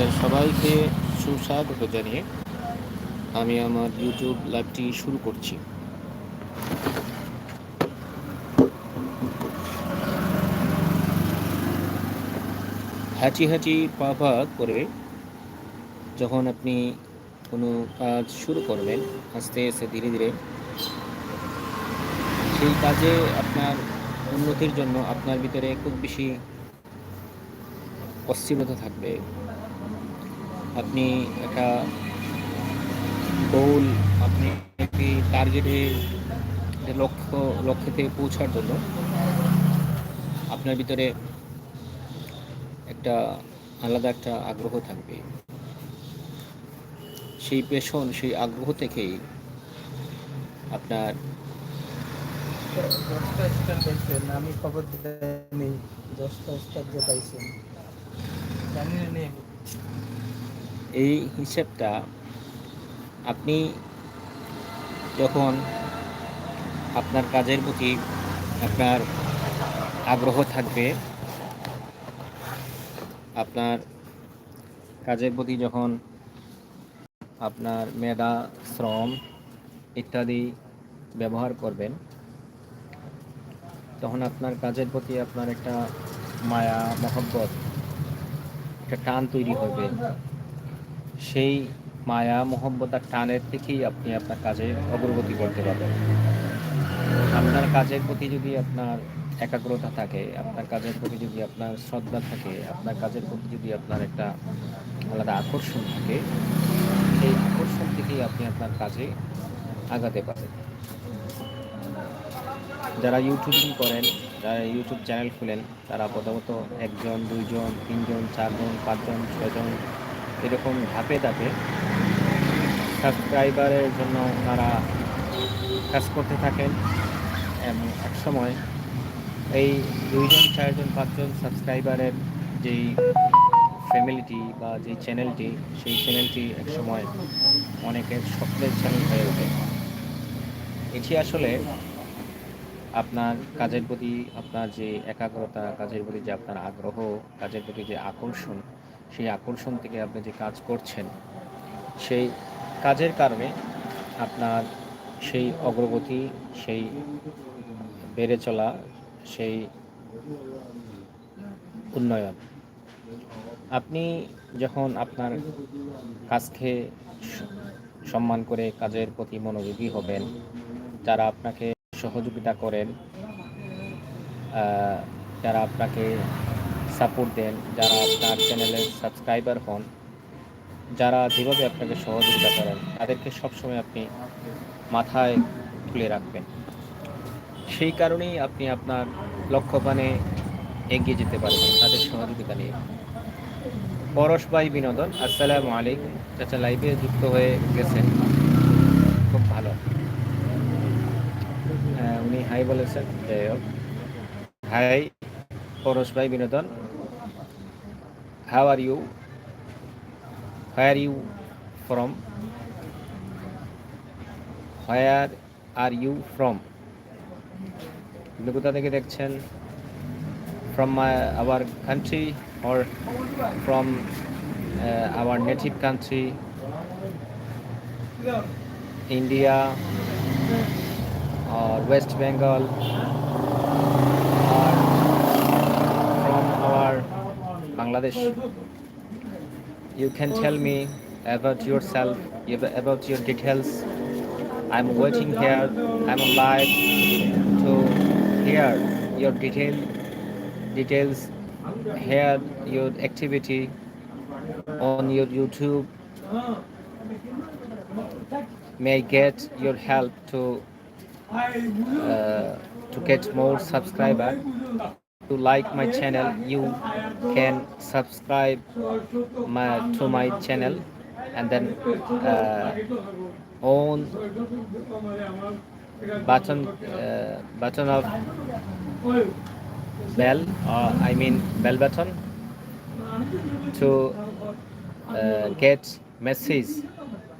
আপনাদের সবাইকে সুস্বাগত জানিয়ে আমি আমার ইউটিউব লাইভটি শুরু করছি। হাঁচি হাঁচি পা পা করে যখন আপনি কোনো কাজ শুরু করবেন আস্তে আস্তে ধীরে ধীরে সেই কাজে আপনার উন্নতির জন্য আপনার ভিতরে খুব বেশি অস্থিরতা থাকবে। আপনি একটা গোল আপনি একটি টার্গেটে লক্ষ্য লক্ষ্যতে পৌঁছার জন্য আপনার ভিতরে একটা আলাদা একটা আগ্রহ থাকবে। সেই পেশন সেই আগ্রহ থেকেই আপনার আমি খবর নেই দশটা স্টার যে পাইছেন। জানি না এই হিসেবটা আপনি যখন আপনার কাজের প্রতি আপনার আগ্রহ থাকবে, আপনার কাজের প্রতি যখন আপনার মেধা, শ্রম ইত্যাদি ব্যবহার করবেন, তখন আপনার কাজের প্রতি আপনার একটা মায়া, মহব্বত, একটা টান তৈরি হবে। সেই মায়া, মহব্বত আর টানের থেকেই আপনি আপনার কাজে অগ্রগতি করতে পারবেন। আপনার কাজের প্রতি যদি আপনার একাগ্রতা থাকে, আপনার কাজের প্রতি যদি আপনার শ্রদ্ধা থাকে, আপনার কাজের প্রতি যদি আপনার একটা আলাদা আকর্ষণ থাকে, সেই আকর্ষণ থেকেই আপনি আপনার কাজে আগাতে পারেন যারা ইউটিউবিং করেন, যারা ইউটিউব চ্যানেল খুলেন, তারা প্রথমত একজন, দুইজন, তিনজন, চারজন, পাঁচজন, ছয়জন এরকম ধাপে ধাপে সাবস্ক্রাইবারের জন্য তারা কাজ করতে থাকেন। এবং এক সময় এই দুইজন, চারজন, পাঁচজন সাবস্ক্রাইবারের যেই ফ্যামিলিটি বা যে চ্যানেলটি, সেই চ্যানেলটি এক সময় অনেকের স্বপ্নের চ্যানেল হয়ে ওঠে। এটি আসলে আপনার কাজের প্রতি আপনার যে একাগ্রতা, কাজের প্রতি যে আপনার আগ্রহ, কাজের প্রতি যে আকর্ষণ সেই আকর্ষণ থেকে আপনি যে কাজ করছেন, সেই কাজের কারণে আপনার সেই অগ্রগতি, সেই বেড়ে চলা, সেই উন্নয়ন। আপনি যখন আপনার কাজকে সম্মান করে কাজের প্রতি মনোযোগী হবেন, যারা আপনাকে সহযোগিতা করেন যারা আপনাকে সাপোর্ট দেন যারা আপনার চ্যানেলের সাবস্ক্রাইবার হন যারা যেভাবে আপনাকে সহযোগিতা করেন তাদেরকে সবসময় আপনি মাথায় তুলে রাখবেন। সেই কারণেই আপনি আপনার লক্ষ্যপানে এগিয়ে যেতে পারবেন তাদের সহযোগিতা নিয়ে। পরশ ভাই বিনোদন আসসালামু আলাইকুম। চাচা লাইভে যুক্ত হয়ে গেছেন। খুব ভালো। হ্যাঁ, উনি হাই বলেছেন। যাই হোক। হাই পরশ ভাই বিনোদন। How are you where you from where are you from আপনি কোথা থেকে দেখছেন from our country or from our native country India or West Bengal. Bangladesh. You can tell me about yourself, about your details. I'm waiting here. I'm alive to hear your detail details, hear your activity on your YouTube. May I get your help to uh, to get more subscriber to like my channel you can subscribe my, to my channel and then uh, on button uh, button of bell or i mean bell button to uh, get message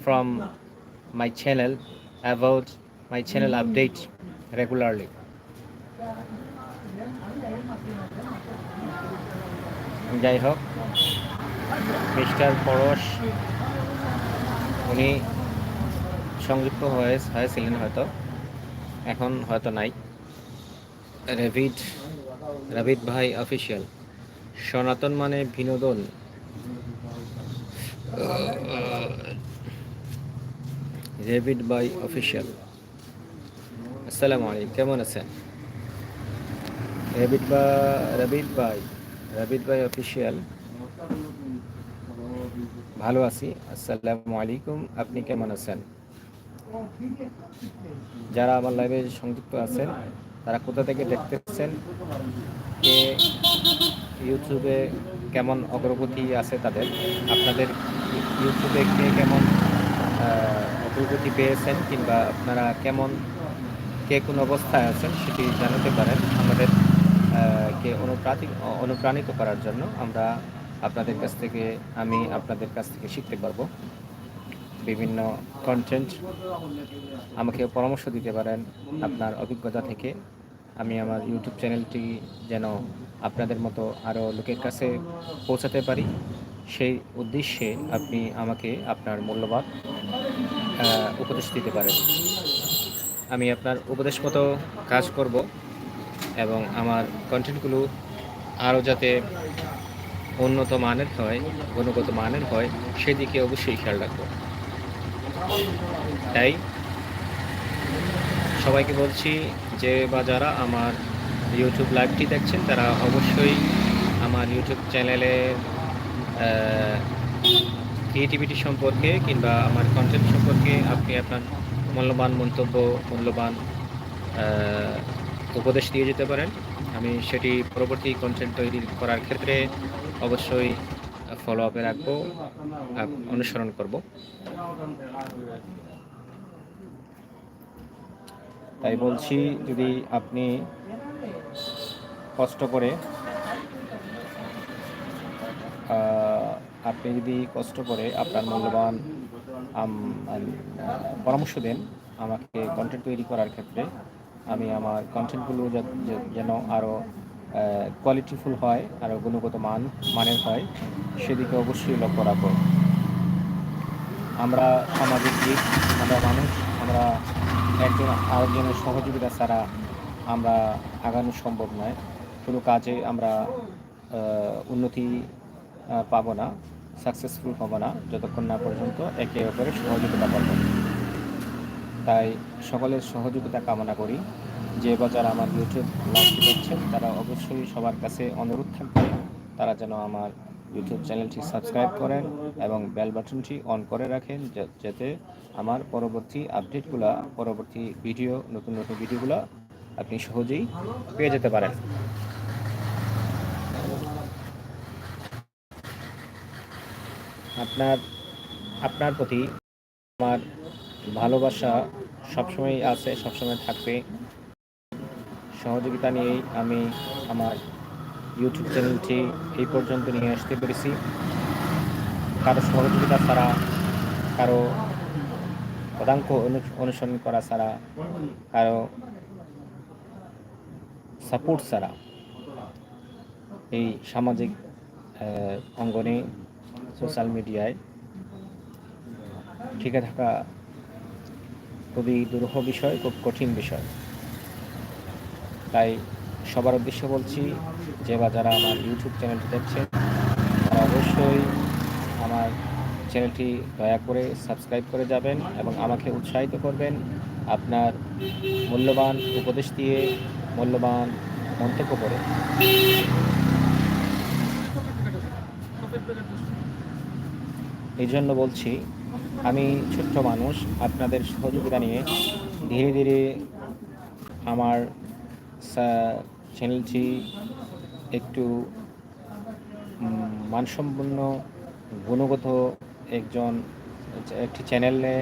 from my channel about my channel update regularly যাই হোক mister পরশ, উনি সংযুক্ত হয়ে হয়েছিলেন হয়তো, এখন হয়তো নাই। রেভিড রাবিদ ভাই অফিসিয়াল। সনাতন মানে বিনোদন। রেভিড ভাই অফিসিয়াল। আসসালামু আলাইকুম, কেমন আছেন? রেভিড বা রবিদ ভাই। রবিদ ভাই অফিসিয়াল ভালো আছি। আসসালামু আলাইকুম। আপনি কেমন আছেন? যারা আমার লাইভে সংযুক্ত আছেন, তারা কোথা থেকে দেখতেছেন কে ইউটিউবে কেমন অগ্রগতি আছে তাদের? আপনাদের ইউটিউবে কে কেমন অগ্রগতি পেয়েছেন কিংবা আপনারা কেমন, কে কোন অবস্থায় আছেন সেটি জানাতে পারেন। আমাদের কে অনুপ্রাণিত অনুপ্রাণিত করার জন্য আমরা আপনাদের কাছ থেকে, আমি আপনাদের কাছ থেকে শিখতে পারব। বিভিন্ন কন্টেন্ট আমাকে পরামর্শ দিতে পারেন আপনার অভিজ্ঞতা থেকে। আমি আমার ইউটিউব চ্যানেলটি যেন আপনাদের মতো আরও লোকের কাছে পৌঁছাতে পারি। সেই উদ্দেশ্যে আপনি আমাকে আপনার মূল্যবান উপদেশ দিতে পারেন। আমি আপনার উপদেশ মতো কাজ করব। এবং আমার কন্টেন্টগুলো আরও যাতে উন্নত মানের হয়, গুণগত মানের হয়, সেদিকে অবশ্যই খেয়াল রাখব। তাই সবাইকে বলছি যে বা যারা আমার ইউটিউব লাইভটি দেখছেন, তারা অবশ্যই আমার ইউটিউব চ্যানেলের ক্রিয়েটিভিটি সম্পর্কে কিংবা আমার কন্টেন্ট সম্পর্কে আপনি আপনার মূল্যবান মন্তব্য, মূল্যবান উপদেশ দিয়ে যেতে পারেন। আমি সেটি পরবর্তী কন্টেন্ট তৈরি করার ক্ষেত্রে অবশ্যই ফলো আপে রাখব অনুসরণ করব। তাই বলছি, যদি আপনি কষ্ট করে আপনি যদি কষ্ট করে আপনার মূল্যবান পরামর্শ দেন, আমাকে কন্টেন্ট তৈরি করার ক্ষেত্রে আমি আমার কন্টেন্টগুলো যেন আরও কোয়ালিটিফুল হয় আরও গুণগত মান, মানের হয়, সেদিকে অবশ্যই লক্ষ্য রাখব। আমরা সামাজিক দিক আমরা মানুষ, আমরা একজন আরেকজনের সহযোগিতা ছাড়া আমরা আগানো সম্ভব নয়। কোনো কাজে আমরা উন্নতি পাবো না সাকসেসফুল হব না, যতক্ষণ না পর্যন্ত একে অপরের সহযোগিতা পাবো। তাই সকলের সহযোগিতা কামনা করি। যে বা যারা আমার ইউটিউব লাইভটি দেখছেন, তারা অবশ্যই সবার কাছে অনুরোধ থাকবে, তারা যেন আমার ইউটিউব চ্যানেলটি সাবস্ক্রাইব করেন এবং বেল বাটনটি অন করে রাখেন যাতে আমার পরবর্তী আপডেটগুলো পরবর্তী ভিডিও নতুন নতুন ভিডিওগুলো আপনি সহজেই পেয়ে যেতে পারেন। আপনার আপনার প্রতি আমার ভালোবাসা সবসময় আছে, সবসময় থাকবে। সহযোগিতা নিয়েই আমি আমার ইউটিউব চ্যানেলটি এই পর্যন্ত নিয়ে আসতে পেরেছি। কারও সহযোগিতা ছাড়া, কারও পদাঙ্ক অনু- অনুসরণ করা ছাড়া, কারও সাপোর্ট ছাড়া এই সামাজিক অঙ্গনে সোশ্যাল মিডিয়ায় টিকে থাকা খুবই দুরূহ বিষয়, খুব কঠিন বিষয়। তাই সবার উদ্দেশ্যে বলছি যে বা যারা আমার ইউটিউব চ্যানেলটি দেখছেন, তারা অবশ্যই আমার চ্যানেলটি দয়া করে সাবস্ক্রাইব করে যাবেন এবং আমাকে উৎসাহিত করবেন আপনার মূল্যবান উপদেশ দিয়ে, মূল্যবান মন্তব্য করে। এই জন্য বলছি আমি ছোট্ট মানুষ, আপনাদের সহযোগিতা নিয়ে ধীরে ধীরে আমার চ্যানেলটি একটু মানসম্পন্ন, গুণগত একজন, একটি চ্যানেলে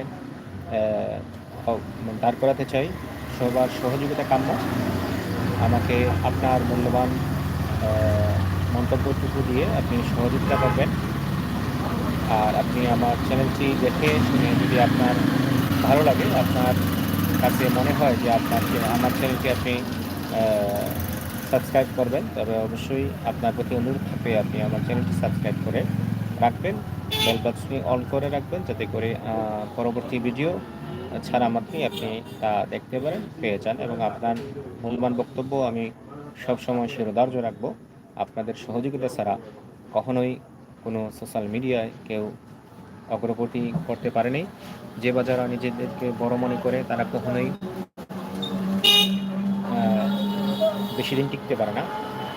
দাঁড় করাতে চাই। সবার সহযোগিতা কাম্য। আমাকে আপনার মূল্যবান মন্তব্যটুকু দিয়ে আপনি সহযোগিতা করবেন। আর আপনি আমার চ্যানেলটি দেখে শুনে যদি আপনার ভালো লাগে, আপনার কাছে মনে হয় যে আপনাকে, আমার চ্যানেলটি আপনি সাবস্ক্রাইব করবেন, তবে অবশ্যই আপনার প্রতি অনুরোধ থাকবে আপনি আমার চ্যানেলটি সাবস্ক্রাইব করে রাখবেন বেল বাটনটি অন করে রাখবেন যাতে করে পরবর্তী ভিডিও ছাড়া মাত্রই আপনি তা দেখতে পারেন, পেয়ে যান এবং আপনার মূল্যবান বক্তব্য আমি সবসময় শিরোধার্য রাখব। আপনাদের সহযোগিতা ছাড়া কখনোই কোনো সোশ্যাল মিডিয়ায় কেউ অগ্রগতি করতে পারেনি। যে বা যারা নিজেদেরকে বড় মনে করে, তারা কখনোই বেশি দিন টিকতে পারে না।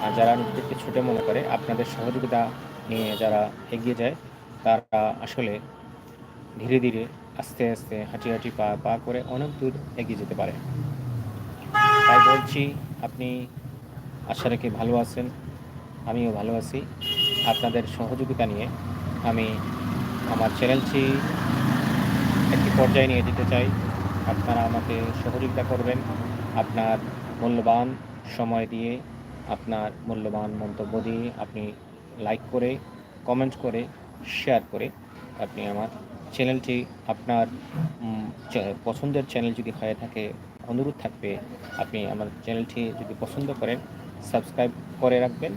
আর যারা নিজেদেরকে ছোট মনে করে, আপনাদের সহযোগিতা নিয়ে যারা এগিয়ে যায়, তারা আসলে ধীরে ধীরে আস্তে আস্তে হাঁটি হাঁটি পা পা করে অনেক দূর এগিয়ে যেতে পারে। তাই বলছি, আপনি আশা রেখে ভালো আছেন, আমিও ভালো আছি। আপনাদের সহযোগিতা নিয়ে আমি আমার চ্যানেলটি একটি পর্যায়ে নিয়ে যেতে চাই। আপনারা আমাকে সহযোগিতা করবেন, আপনার মূল্যবান সময় দিয়ে, আপনার মূল্যবান মন্তব্য দিয়ে আপনি লাইক করে কমেন্ট করে শেয়ার করে আপনি আমার চ্যানেলটি, আপনার পছন্দের চ্যানেল যদি হয়ে থাকে, অনুরোধ থাকবে, আপনি আমার চ্যানেলটি যদি পছন্দ করেন সাবস্ক্রাইব করে রাখবেন।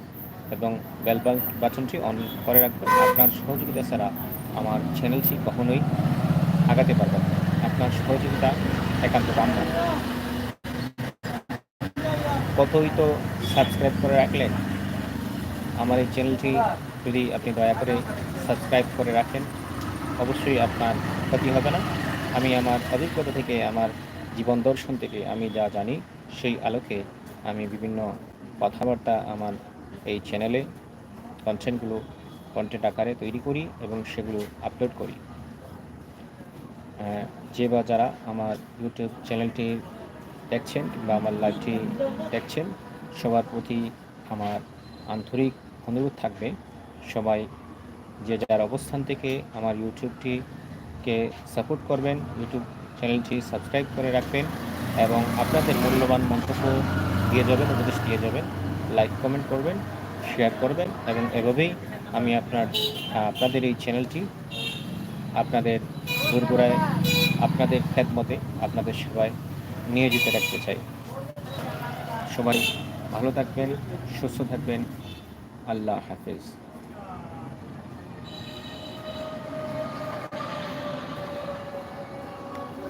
এবং বেল বাটনটি অন করে রাখবেন। আপনার সহযোগিতা ছাড়া আমার চ্যানেলটি কখনোই আগাতে পারবে না। আপনার সহযোগিতা একান্ত কাম্য। কতই তো সাবস্ক্রাইব করে রাখলেন? আমার এই চ্যানেলটি যদি আপনি দয়া করে সাবস্ক্রাইব করে রাখেন, অবশ্যই আপনার ক্ষতি হবে না। আমি আমার অভিজ্ঞতা থেকে, আমার জীবন দর্শন থেকে আমি যা জানি, সেই আলোকে আমি বিভিন্ন কথাবার্তা আমার এই চ্যানেলে কন্টেন্টগুলো কন্টেন্ট আকারে তৈরি করি এবং সেগুলো আপলোড করি। যে বা যারা আমার ইউটিউব চ্যানেলটি দেখছেন বা আমার লাইভটি দেখছেন, সবার প্রতি আমার আন্তরিক অনুরোধ থাকবে। সবাই যে যার অবস্থান থেকে আমার ইউটিউবটিকে সাপোর্ট করবেন ইউটিউব চ্যানেলটি সাবস্ক্রাইব করে রাখবেন এবং আপনাদের মূল্যবান মন্তব্য দিয়ে যাবেন, উপদেশ দিয়ে যাবেন। লাইক কমেন্ট করবেন শেয়ার করবেন এবং এভাবেই আমি আপনার আপনাদের এই চ্যানেলটি আপনাদের দোরগোড়ায় আপনাদের খ্যাতমতে আপনাদের সেবায় নিয়োজিত রাখতে চাই। সবাই ভালো থাকবেন, সুস্থ থাকবেন। আল্লাহ হাফেজ।